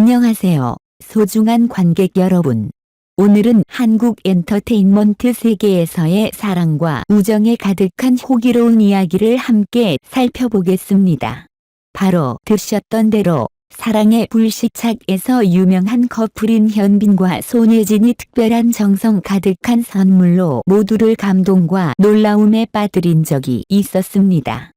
안녕하세요. 소중한 관객 여러분. 오늘은 한국 엔터테인먼트 세계에서의 사랑과 우정에 가득한 호기로운 이야기를 함께 살펴보겠습니다. 바로 드셨던 대로 사랑의 불시착에서 유명한 커플인 현빈과 손예진이 특별한 정성 가득한 선물로 모두를 감동과 놀라움에 빠뜨린 적이 있었습니다.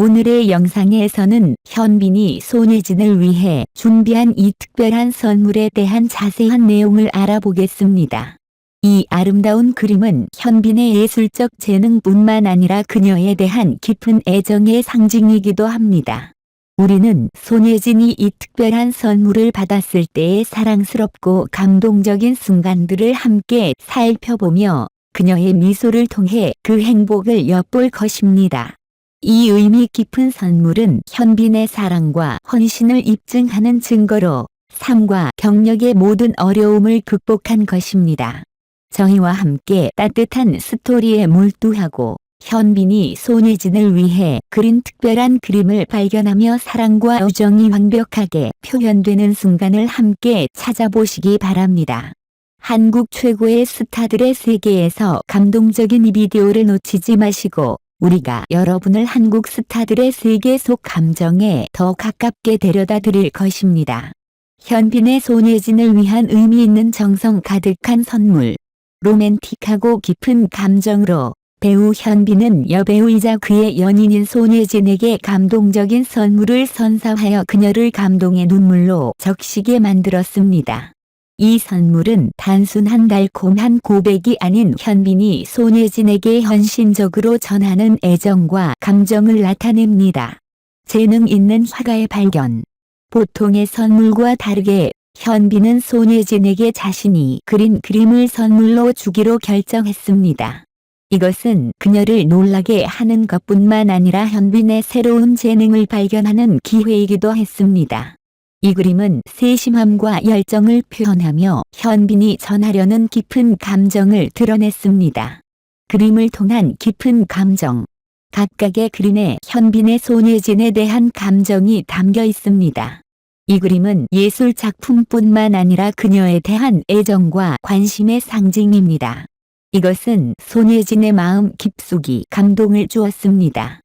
오늘의 영상에서는 현빈이 손예진을 위해 준비한 이 특별한 선물에 대한 자세한 내용을 알아보겠습니다. 이 아름다운 그림은 현빈의 예술적 재능뿐만 아니라 그녀에 대한 깊은 애정의 상징이기도 합니다. 우리는 손예진이 이 특별한 선물을 받았을 때의 사랑스럽고 감동적인 순간들을 함께 살펴보며 그녀의 미소를 통해 그 행복을 엿볼 것입니다. 이 의미 깊은 선물은 현빈의 사랑과 헌신을 입증하는 증거로 삶과 경력의 모든 어려움을 극복한 것입니다. 저희와 함께 따뜻한 스토리에 몰두하고 현빈이 손예진을 위해 그린 특별한 그림을 발견하며 사랑과 우정이 완벽하게 표현되는 순간을 함께 찾아보시기 바랍니다. 한국 최고의 스타들의 세계에서 감동적인 이 비디오를 놓치지 마시고 우리가 여러분을 한국 스타들의 세계 속 감정에 더 가깝게 데려다 드릴 것입니다. 현빈의 손예진을 위한 의미 있는 정성 가득한 선물. 로맨틱하고 깊은 감정으로 배우 현빈은 여배우이자 그의 연인인 손예진에게 감동적인 선물을 선사하여 그녀를 감동의 눈물로 적시게 만들었습니다. 이 선물은 단순한 달콤한 고백이 아닌 현빈이 손예진에게 헌신적으로 전하는 애정과 감정을 나타냅니다. 재능 있는 화가의 발견. 보통의 선물과 다르게 현빈은 손예진에게 자신이 그린 그림을 선물로 주기로 결정했습니다. 이것은 그녀를 놀라게 하는 것뿐만 아니라 현빈의 새로운 재능을 발견하는 기회이기도 했습니다. 이 그림은 세심함과 열정을 표현하며 현빈이 전하려는 깊은 감정을 드러냈습니다. 그림을 통한 깊은 감정. 각각의 그림에 현빈의 손예진에 대한 감정이 담겨 있습니다. 이 그림은 예술 작품뿐만 아니라 그녀에 대한 애정과 관심의 상징입니다. 이것은 손예진의 마음 깊숙이 감동을 주었습니다.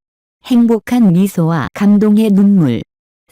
행복한 미소와 감동의 눈물.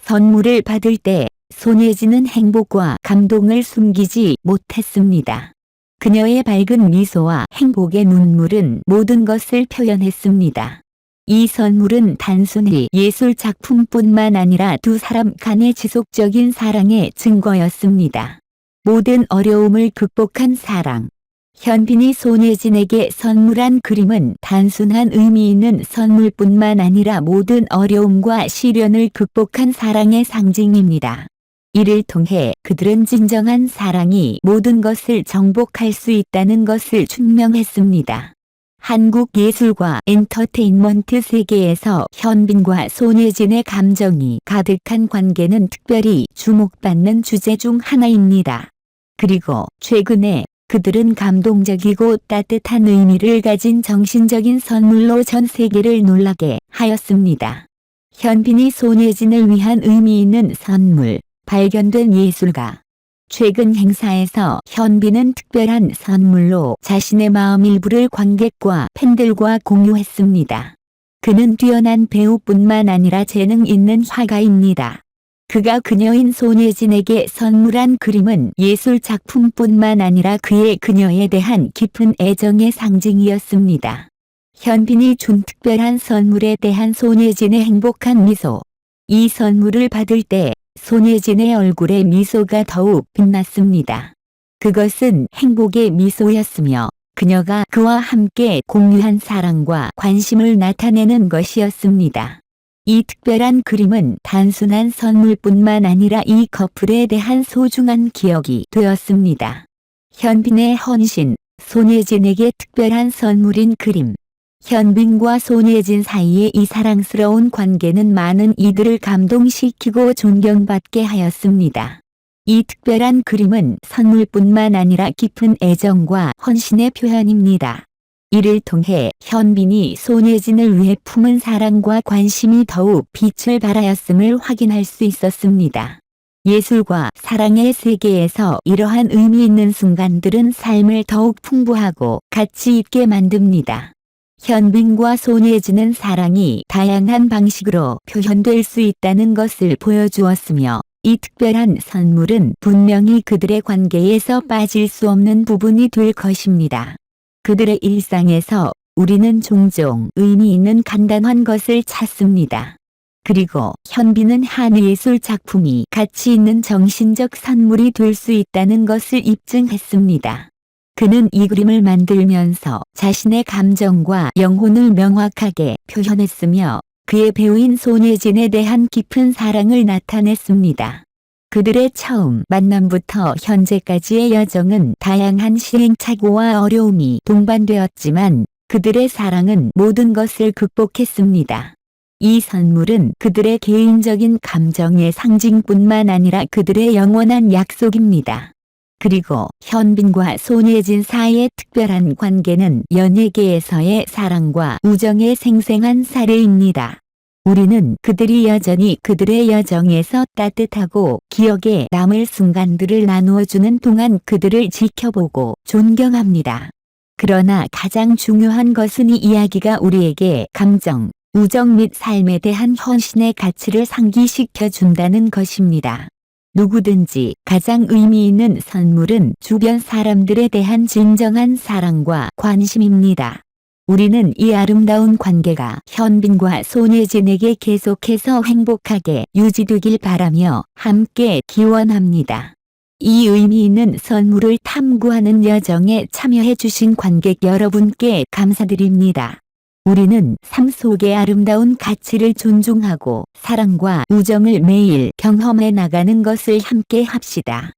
선물을 받을 때 손예진은 행복과 감동을 숨기지 못했습니다. 그녀의 밝은 미소와 행복의 눈물은 모든 것을 표현했습니다. 이 선물은 단순히 예술 작품뿐만 아니라 두 사람 간의 지속적인 사랑의 증거였습니다. 모든 어려움을 극복한 사랑. 현빈이 손예진에게 선물한 그림은 단순한 의미 있는 선물뿐만 아니라 모든 어려움과 시련을 극복한 사랑의 상징입니다. 이를 통해 그들은 진정한 사랑이 모든 것을 정복할 수 있다는 것을 증명했습니다. 한국 예술과 엔터테인먼트 세계에서 현빈과 손예진의 감정이 가득한 관계는 특별히 주목받는 주제 중 하나입니다. 그리고 최근에 그들은 감동적이고 따뜻한 의미를 가진 정신적인 선물로 전 세계를 놀라게 하였습니다. 현빈이 손예진을 위한 의미 있는 선물, 발견된 예술가. 최근 행사에서 현빈은 특별한 선물로 자신의 마음 일부를 관객과 팬들과 공유했습니다. 그는 뛰어난 배우뿐만 아니라 재능 있는 화가입니다. 그가 그녀인 손예진에게 선물한 그림은 예술 작품뿐만 아니라 그의 그녀에 대한 깊은 애정의 상징이었습니다. 현빈이 준 특별한 선물에 대한 손예진의 행복한 미소. 이 선물을 받을 때 손예진의 얼굴에 미소가 더욱 빛났습니다. 그것은 행복의 미소였으며 그녀가 그와 함께 공유한 사랑과 관심을 나타내는 것이었습니다. 이 특별한 그림은 단순한 선물뿐만 아니라 이 커플에 대한 소중한 기억이 되었습니다. 현빈의 헌신, 손예진에게 특별한 선물인 그림. 현빈과 손예진 사이의 이 사랑스러운 관계는 많은 이들을 감동시키고 존경받게 하였습니다. 이 특별한 그림은 선물뿐만 아니라 깊은 애정과 헌신의 표현입니다. 이를 통해 현빈이 손예진을 위해 품은 사랑과 관심이 더욱 빛을 발하였음을 확인할 수 있었습니다. 예술과 사랑의 세계에서 이러한 의미 있는 순간들은 삶을 더욱 풍부하고 가치 있게 만듭니다. 현빈과 손예진은 사랑이 다양한 방식으로 표현될 수 있다는 것을 보여주었으며 이 특별한 선물은 분명히 그들의 관계에서 빠질 수 없는 부분이 될 것입니다. 그들의 일상에서 우리는 종종 의미 있는 간단한 것을 찾습니다. 그리고 현빈은 한 예술 작품이 가치 있는 정신적 선물이 될 수 있다는 것을 입증했습니다. 그는 이 그림을 만들면서 자신의 감정과 영혼을 명확하게 표현했으며 그의 배우인 손예진에 대한 깊은 사랑을 나타냈습니다. 그들의 처음 만남부터 현재까지의 여정은 다양한 시행착오와 어려움이 동반되었지만 그들의 사랑은 모든 것을 극복했습니다. 이 선물은 그들의 개인적인 감정의 상징뿐만 아니라 그들의 영원한 약속입니다. 그리고 현빈과 손예진 사이의 특별한 관계는 연예계에서의 사랑과 우정의 생생한 사례입니다. 우리는 그들이 여전히 그들의 여정에서 따뜻하고 기억에 남을 순간들을 나누어주는 동안 그들을 지켜보고 존경합니다. 그러나 가장 중요한 것은 이 이야기가 우리에게 감정, 우정 및 삶에 대한 헌신의 가치를 상기시켜 준다는 것입니다. 누구든지 가장 의미 있는 선물은 주변 사람들에 대한 진정한 사랑과 관심입니다. 우리는 이 아름다운 관계가 현빈과 손예진에게 계속해서 행복하게 유지되길 바라며 함께 기원합니다. 이 의미 있는 선물을 탐구하는 여정에 참여해 주신 관객 여러분께 감사드립니다. 우리는 삶 속의 아름다운 가치를 존중하고 사랑과 우정을 매일 경험해 나가는 것을 함께 합시다.